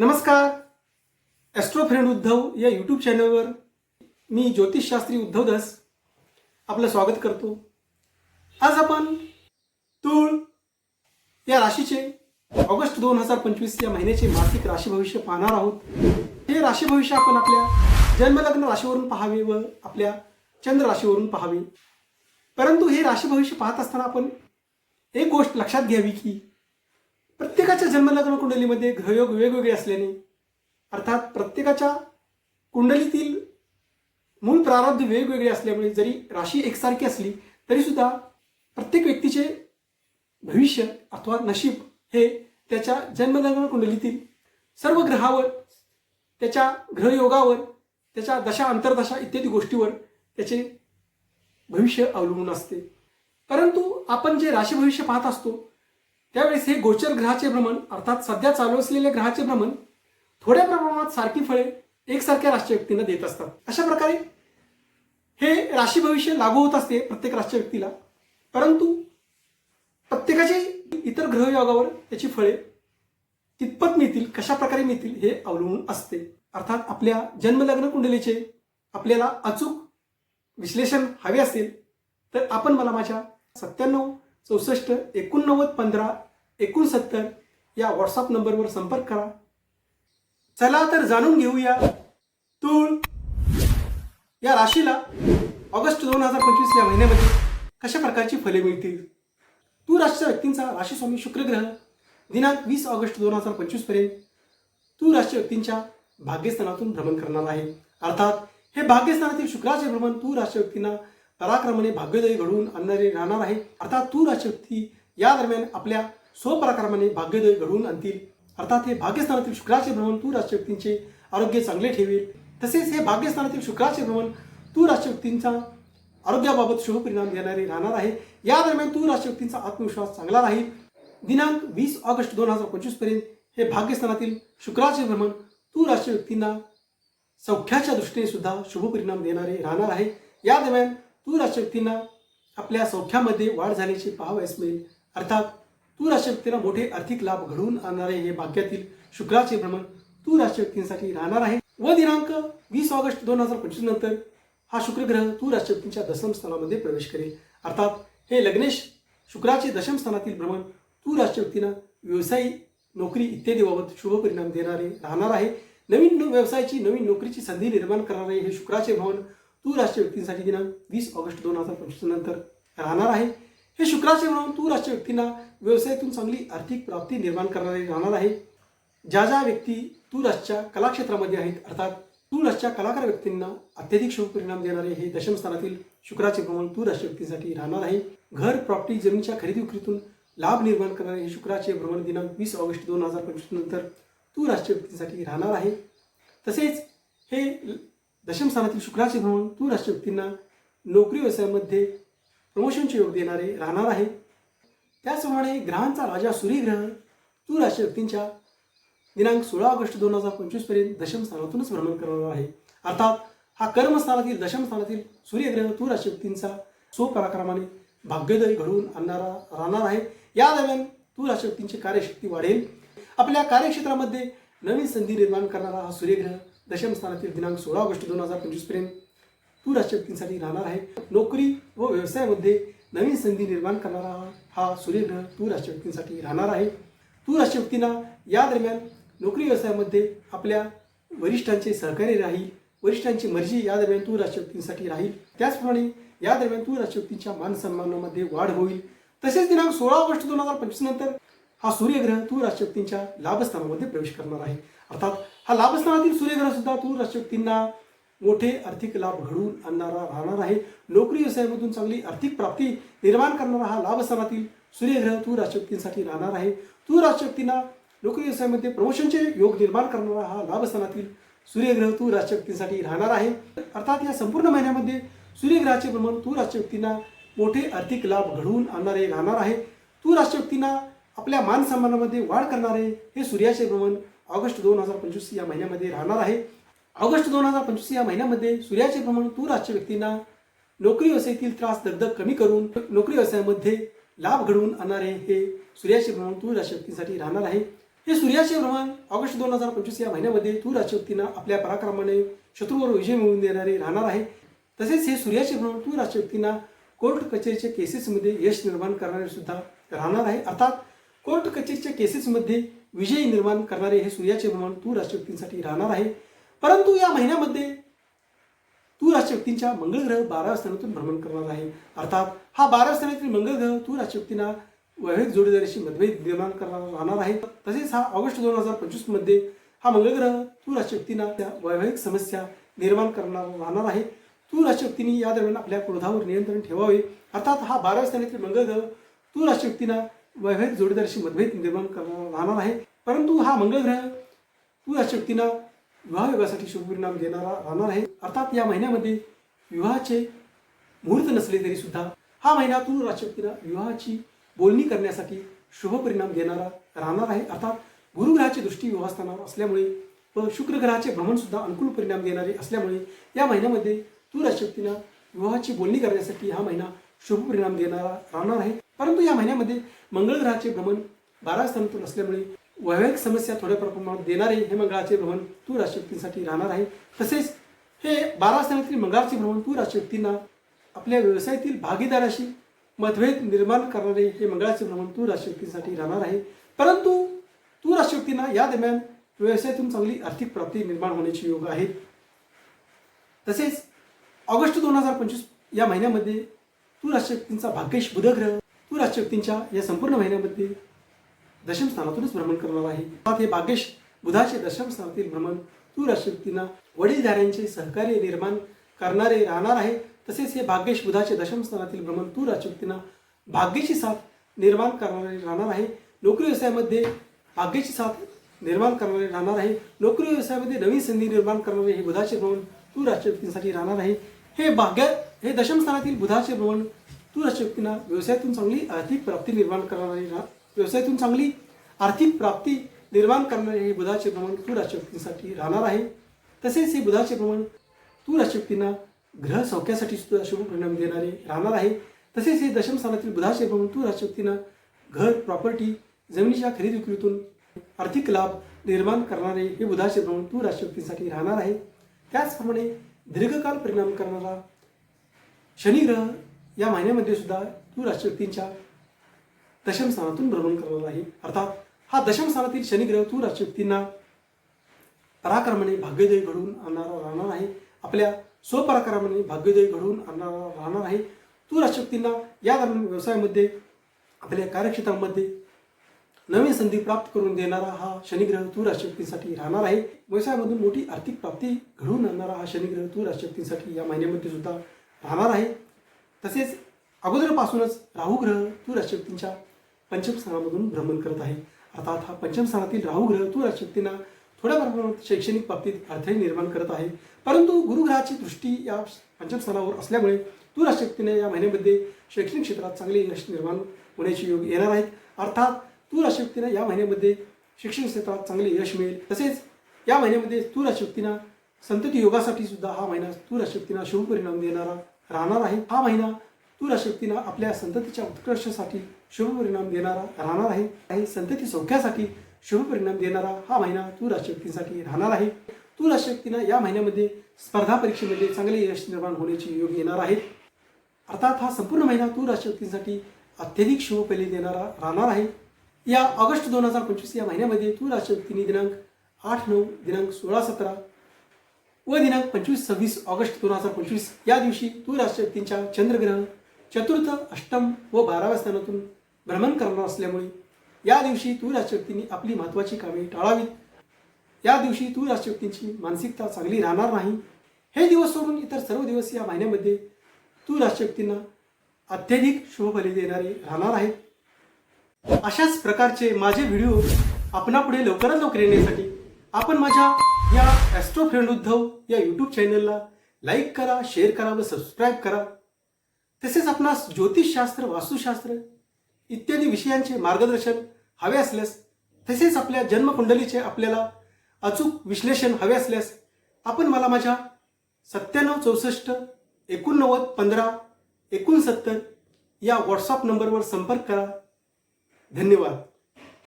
नमस्कार. Austro friend Uddhav या YouTube चॅनलवर मी ज्योतिषशास्त्री उद्धव दास आपलं स्वागत करतो. आज आपण तूळ या राशीचे ऑगस्ट दोन हजार पंचवीस या महिन्याचे मासिक राशी भविष्य पाहणार आहोत. हे राशी भविष्य आपण आपल्या जन्मलग्न राशीवरून पाहावे व आपल्या चंद्र राशीवरून पाहावे. परंतु हे राशी भविष्य पाहत असताना आपण एक गोष्ट लक्षात घ्यावी की प्रत्येकाच्या जन्मलग्न कुंडलीमध्ये ग्रहयोग वेगवेगळे असल्याने अर्थात प्रत्येकाच्या कुंडलीतील मूळ प्रारब्ध वेगवेगळे असल्यामुळे जरी राशी एकसारखी असली तरीसुद्धा प्रत्येक व्यक्तीचे भविष्य अथवा नशीब हे त्याच्या जन्मलग्न कुंडलीतील सर्व ग्रहावर त्याच्या ग्रहयोगावर त्याच्या दशा अंतर्दशा इत्यादी गोष्टीवर त्याचे भविष्य अवलंबून असते. परंतु आपण जे राशी भविष्य पाहत असतो त्यावेळेस हे गोचर ग्रहाचे भ्रमण अर्थात सध्या चालू असलेले ग्रहाचे भ्रमण थोड्या प्रमाणात सारखी फळे एकसारख्या राष्ट्रीय व्यक्तींना देत असतात. अशा प्रकारे हे राशी भविष्य लागू होत असते प्रत्येक राष्ट्रीय व्यक्तीला परंतु प्रत्येकाचे इतर ग्रहयोगावर त्याची फळे कितपत मिळतील कशा प्रकारे मिळतील हे अवलंबून असते. अर्थात आपल्या जन्मलग्न कुंडलीचे आपल्याला अचूक विश्लेषण हवे असेल तर आपण मला माझ्या सत्त्याण्णव चौसष्ट एकोणनव्वद पंधरा एकोणसत्तर या व्हॉट्सअप नंबरवर संपर्क करा. चला तर जाणून घेऊया तूळ या राशीला ऑगस्ट दोन हजार पंचवीस या महिन्यामध्ये कशा प्रकारची फले मिळतील? तू राशीच्या व्यक्तींचा राशीस्वामी शुक्रग्रह दिनांक वीस ऑगस्ट दोन हजार पंचवीसपर्यंत तू राशीच्या व्यक्तींच्या भाग्यस्थानातून भ्रमण करणार आहे. अर्थात हे भाग्यस्थानातील शुक्राचे भ्रमण तू राशीच्या व्यक्तींना पराक्रमाने भाग्योदय घडवून आणणारे राहणार आहे. अर्थात तू राशक्ती या दरम्यान आपल्या स्वपराक्रमाने भाग्योदय घडवून आणतील. अर्थात हे भाग्यस्थानातील शुक्राचे भ्रमण तू राष्ट्रव्यक्तींचे आरोग्य चांगले ठेवेल. तसेच हे भाग्यस्थानातील शुक्राचे भ्रमण तू राष्ट्रव्यक्तींचा आरोग्याबाबत शुभ परिणाम देणारे राहणार आहे. या दरम्यान तू राशीच्या आत्मविश्वास चांगला राहील. दिनांक वीस ऑगस्ट दोन हजार पंचवीसपर्यंत हे भाग्यस्थानातील शुक्राचे भ्रमण तू राष्ट्रव्यक्तींना सौख्याच्या दृष्टीने सुद्धा शुभ परिणाम देणारे राहणार आहे. या दरम्यान तूर राशीच्या आपल्या सौख्यामध्ये वाढ झाल्याचे पाहावयास मिळेल. अर्थात तूर राशीच्या मोठे आर्थिक लाभ घडवून आणणारे हे भाग्यातील शुक्राचे भ्रमण तूर राशीच्या व्यक्तींसाठी राहणार आहे. व दिनांक वीस ऑगस्ट दोन हजार पंचवीस नंतर हा शुक्रग्रह तूर राशीच्या दशम स्थानामध्ये प्रवेश करेल. अर्थात हे लग्नेश शुक्राचे दशम स्थानातील भ्रमण तूर राष्ट्रीय व्यवसायी नोकरी इत्यादी बाबत शुभ परिणाम देणारे राहणार आहे. नवीन व्यवसायाची नवीन नोकरीची संधी निर्माण करणारे हे शुक्राचे भवन तू राष्ट्रीय व्यक्तींसाठी दिनांक वीस ऑगस्ट दोन हजार पंचवीस नंतर राहणार आहे. हे शुक्राचे भवन तू राष्ट्रीय व्यक्तींना व्यवसायातून चांगली आर्थिक प्राप्ती निर्माण करणारे राहणार आहे. ज्या ज्या व्यक्ती तू राष्ट्रच्या कलाक्षेत्रामध्ये आहेत अर्थात तू राष्ट्रच्या कलाकार व्यक्तींना अत्यधिक शुभ परिणाम देणारे हे दशम स्थानातील शुक्राचे भ्रमण तू राष्ट्रीय व्यक्तींसाठी राहणार आहे. घर प्रॉपर्टी जमीनच्या खरेदी विक्रीतून लाभ निर्माण करणारे हे शुक्राचे भ्रमण दिनांक वीस ऑगस्ट दोन हजार पंचवीस नंतर तू राष्ट्रीय व्यक्तींसाठी राहणार आहे. तसेच हे दशम स्थानातील शुक्राचे भ्रमण तू राष्ट्रीय व्यक्तींना नोकरी व्यवसायामध्ये प्रमोशनचे योग देणारे राहणार आहे. त्याचप्रमाणे ग्रहांचा राजा सूर्यग्रह तू राष्ट्रीय व्यक्तींच्या दिनांक सोळा ऑगस्ट दोन हजार पंचवीसपर्यंत दशमस्थानातूनच दशम स्थानातूनच भ्रमण करणार आहे. अर्थात हा कर्मस्थानातील दशम स्थानातील सूर्यग्रह तू राशी व्यक्तींचा स्वपराक्रमाने भाग्योदय घडवून आणणारा राहणार आहे. या दरम्यान तू राशी व्यक्तींची कार्यशक्ती वाढेल. आपल्या कार्यक्षेत्रामध्ये नवीन संधी निर्माण करणारा हा सूर्यग्रह दशम स्थानातील दिनांक सोळा ऑगस्ट दोन हजार पंचवीसपर्यंत तू राष्ट्रीय व्यक्तींसाठी राहणार आहे. नोकरी व व्यवसायामध्ये नवीन संधी निर्माण करणारा हा सूर्यग्रह तू राष्ट्रीय व्यक्तींसाठी राहणार आहे. तू राष्ट्रीय व्यक्तींना या दरम्यान नोकरी व्यवसायामध्ये आपल्या वरिष्ठांचे सहकार्य राहील वरिष्ठांची मर्जी या दरम्यान तू राष्ट्रीय व्यक्तींसाठी राहील. त्याचप्रमाणे या दरम्यान तू राष्ट्रीय व्यक्तींच्या वाढ होईल. तसेच दिनांक सोळा ऑगस्ट दोन हजार पंचवीस नंतर हा सूर्यग्रह तू राष्ट्रीय व्यक्तींच्या लाभस्थानामध्ये प्रवेश करणार आहे. अर्थात हा लाभस्थानातील सूर्यग्रह सुद्धा तू राष्ट्रव्यक्तींना मोठे आर्थिक लाभ घडवून आणणारा राहणार आहे. नोकरी व्यवसायामधून चांगली आर्थिक प्राप्ती निर्माण करणारा हा लाभस्थानातील सूर्यग्रह तू राष्ट्रव्यक्तींसाठी राहणार आहे. तू राष्ट्रव्यक्तींना नोकरी व्यवसायामध्ये प्रमोशनचे योग निर्माण करणारा हा लाभस्थानातील सूर्यग्रह तू राष्ट्रव्यक्तींसाठी राहणार आहे. अर्थात या संपूर्ण महिन्यामध्ये सूर्यग्रहाचे भ्रमण तू राष्ट्रव्यक्तींना मोठे आर्थिक लाभ घडवून आणणारे राहणार आहे. तू राष्ट्रव्यक्तींना आपल्या मानसन्मानामध्ये वाढ करणारे हे सूर्याचे भ्रमण ऑगस्ट दोन हजार पंचवीस या महिन्यामध्ये राहणार आहे. ऑगस्ट दोन हजार पंचवीस या महिन्यामध्ये सूर्याचे भ्रमण तूर राजच्या व्यक्तींना नोकरी व्यवसायातील त्रास दगदग कमी करून नोकरी व्यवसायामध्ये लाभ घडवून आणणारे हे सूर्याचे भ्रमण तूर राशी व्यक्तींसाठी राहणार आहे. हे सूर्याचे भ्रमण ऑगस्ट दोन हजार पंचवीस या महिन्यामध्ये तूर राजशक्तीनं आपल्या पराक्रमाने शत्रूवर विजय मिळवून देणारे राहणार आहे. तसेच हे सूर्याचे भ्रमण तूर राजशक्तींना कोर्ट कचेरीच्या केसेसमध्ये यश निर्माण करणारे सुद्धा राहणार आहे. अर्थात कोर्ट कचेरीच्या केसेसमध्ये विजय निर्माण करणारे हे सूर्याचे भ्रमण तूर राष्ट्रव्यक्तींसाठी राहणार आहे. परंतु या महिन्यामध्ये तू राष्ट्रव्यक्तींच्या मंगळ ग्रह बारा स्थानातून भ्रमण करणार आहे. अर्थात हा बारा स्थानातील मंगळ ग्रह तू राष्ट्रव्यक्तींना वैवाहिक जोडीदाराशी मतभेद निर्माण करणार राहणार आहे. तसेच हा ऑगस्ट दोन हजार पंचवीसमध्ये हा मंगळ ग्रह तू त्या वैवाहिक समस्या निर्माण करणार राहणार आहे. तू राष्ट्रव्यक्तींनी या दरम्यान आपल्या क्रोधावर नियंत्रण ठेवावे. अर्थात हा बारा स्थानातील मंगळ ग्रह तू वैवाहिक जोडीदाराशी मतभेद निर्माण करणार राहणार आहे. परंतु हा मंगळ ग्रह तू राजशक्तींना विवाह योगासाठी शुभपरिणाम देणारा राहणार आहे. अर्थात या महिन्यामध्ये विवाहाचे मुहूर्त नसले तरी सुद्धा हा महिना तू राजशक्तीला विवाहाची बोलणी करण्यासाठी शुभ परिणाम देणारा राहणार आहे. अर्थात गुरुग्रहाची दृष्टी विवाहस्थानावर असल्यामुळे व शुक्र ग्रहाचे अनुकूल परिणाम देणारे असल्यामुळे या महिन्यामध्ये तू राजशक्तीला विवाहाची बोलणी करण्यासाठी हा महिना शुभ परिणाम देणारा राहणार आहे. परंतु या महिन्यामध्ये मंगळ ग्रहाचे भ्रमण बारा स्थानातून असल्यामुळे वैवाहिक समस्या थोड्या प्रमाणात देणारे हे मंगळाचे भ्रमण तू राजशक्तींसाठी राहणार आहे. तसेच हे बारा स्थानातील मंगळाचे भ्रमण तू राजशक्तींना आपल्या व्यवसायातील भागीदाराशी मतभेद निर्माण करणारे हे मंगळाचे भ्रमण तू राजशक्तींसाठी राहणार आहे. परंतु तू राजशक्तींना या दरम्यान व्यवसायातून चांगली आर्थिक प्राप्ती निर्माण होण्याचे योग आहे. तसेच ऑगस्ट दोन हजार पंचवीस या महिन्यामध्ये तू राजशक्तींचा भाग्येश बुधग्रह तू राजशक्तींच्या या संपूर्ण महिन्यामध्ये दशमस्थानातूनच भ्रमण करणार आहे. हे भाग्येश बुधाचे दशमस्थानातील भ्रमण तू राजशक्तींना वडीलधाऱ्यांचे सहकार्य निर्माण करणारे राहणार आहे. तसेच हे भाग्येश बुधाचे दशमस्थानातील भ्रमण तू राजशक्तींना भाग्याची साथ निर्माण करणारे राहणार आहे. नोकरी व्यवसायामध्ये भाग्येची साथ निर्माण करणारे राहणार आहे. नोकरी व्यवसायामध्ये नवीन संधी निर्माण करणारे हे बुधाचे भ्रमण तू राजशक्तींसाठी राहणार आहे. हे भाग्य हे दशमस्थानातील बुधाचे भ्रमण तू राजशक्तींना व्यवसायातून चांगली आर्थिक प्राप्ती निर्माण करणारी ना व्यवसायातून चांगली आर्थिक प्राप्ती निर्माण करणारे हे बुधाचे प्रमाण तू राशक्तींसाठी राहणार आहे. तसेच हे बुधाचे प्रमाण तू राशक्तींना ग्रह सौख्यासाठी सुद्धा शुभ परिणाम देणारे राहणार आहे. तसेच हे दशम स्थानातील बुधाचे प्रमाण तू राशक्तींना घर प्रॉपर्टी जमिनीच्या खरेदी विक्रीतून आर्थिक लाभ निर्माण करणारे हे बुधाचे भ्रमण तू राशक्तींसाठी राहणार आहे. त्याचप्रमाणे दीर्घकाल परिणाम करणारा शनिग्रह या महिन्यामध्ये सुद्धा तू राजशक्तींच्या दशम स्थानातून भ्रमण करणार आहे. अर्थात हा दशम स्थानातील शनिग्रह तू राजशक्तींना पराक्रमाने भाग्योदय घडवून आणणारा राहणार आहे. आपल्या स्वपराक्रमाने भाग्योदय घडवून आणणारा राहणार आहे. तू राजशक्तींना या दरम्यान व्यवसायामध्ये आपल्या कार्यक्षेत्रामध्ये नवीन संधी प्राप्त करून देणारा हा शनिग्रह तू राजशक्तींसाठी राहणार आहे. व्यवसायामधून मोठी आर्थिक प्राप्ती घडवून आणणारा हा शनिग्रह तू राजशक्तींसाठी या महिन्यामध्ये सुद्धा राहणार आहे. तसेच अगोदरपासूनच राहू ग्रह तू राशक्तींच्या पंचम स्थानामधून भ्रमण करत आहे. अर्थात हा पंचम स्थानातील राहू ग्रह तू राशक्तींना थोड्या प्रमाणात शैक्षणिक बाबतीत अडथळे निर्माण करत आहे. परंतु गुरुग्रहाची दृष्टी या पंचम स्थानावर असल्यामुळे तू राशक्तीने या महिन्यामध्ये शैक्षणिक क्षेत्रात चांगले यश निर्माण होण्याचे योग येणार आहेत. अर्थात तू राशक्तीने या महिन्यामध्ये शिक्षण क्षेत्रात चांगले यश मिळेल. तसेच या महिन्यामध्ये तू राजशक्तीना संतती योगासाठी सुद्धा हा महिना तू राजशक्तीना शुभ परिणाम देणारा राहणार आहे. हा महिना तू राजशक्तीना आपल्या संततीच्या उत्कर्षासाठी शुभ परिणाम देणारा राहणार आहे. आणि संतती सौख्यासाठी शुभ परिणाम देणारा हा महिना तू राजशक्तीसाठी राहणार आहे. तू राजशक्तीनं या महिन्यामध्ये स्पर्धा परीक्षेमध्ये चांगले यश निर्माण होण्याचे योग येणार आहेत अर्थात हा संपूर्ण महिना तूर राजशक्तींसाठी अत्यधिक शुभपैली देणारा राहणार आहे. या ऑगस्ट दोन हजार पंचवीस या महिन्यामध्ये तूर राजशक्तीने दिनांक आठ नऊ दिनांक सोळा सतरा व दिनांक पंचवीस सव्वीस ऑगस्ट दोन हजार पंचवीस. या दिवशी तू राष्ट्रपतींच्या चंद्रग्रह चतुर्थ अष्टम व बाराव्या स्थानातून भ्रमण करणार असल्यामुळे या दिवशी तू राष्ट्रपतींनी आपली महत्त्वाची कामे टाळावीत. या दिवशी तू राष्ट्रपतींची मानसिकता चांगली राहणार नाही. हे दिवस सोडून इतर सर्व दिवस या महिन्यामध्ये तू राष्ट्रपतींना अत्यधिक शुभफले देणारे राहणार आहेत. अशाच प्रकारचे माझे व्हिडिओ आपणापुढे लवकरात लवकर येण्यासाठी आपण माझ्या या ॲस्ट्रो फ्रेंड उद्धव या यूट्यूब चॅनलला लाईक करा शेअर करा व सबस्क्राईब करा. तसेच आपणास ज्योतिषशास्त्र वास्तुशास्त्र इत्यादी विषयांचे मार्गदर्शन हवे असल्यास तसेच आपल्या जन्मकुंडलीचे आपल्याला अचूक विश्लेषण हवे असल्यास आपण मला माझ्या सत्त्याण्णव चौसष्ट एकोणनव्वद पंधरा एकोणसत्तर या व्हॉट्सअप नंबरवर संपर्क करा. धन्यवाद.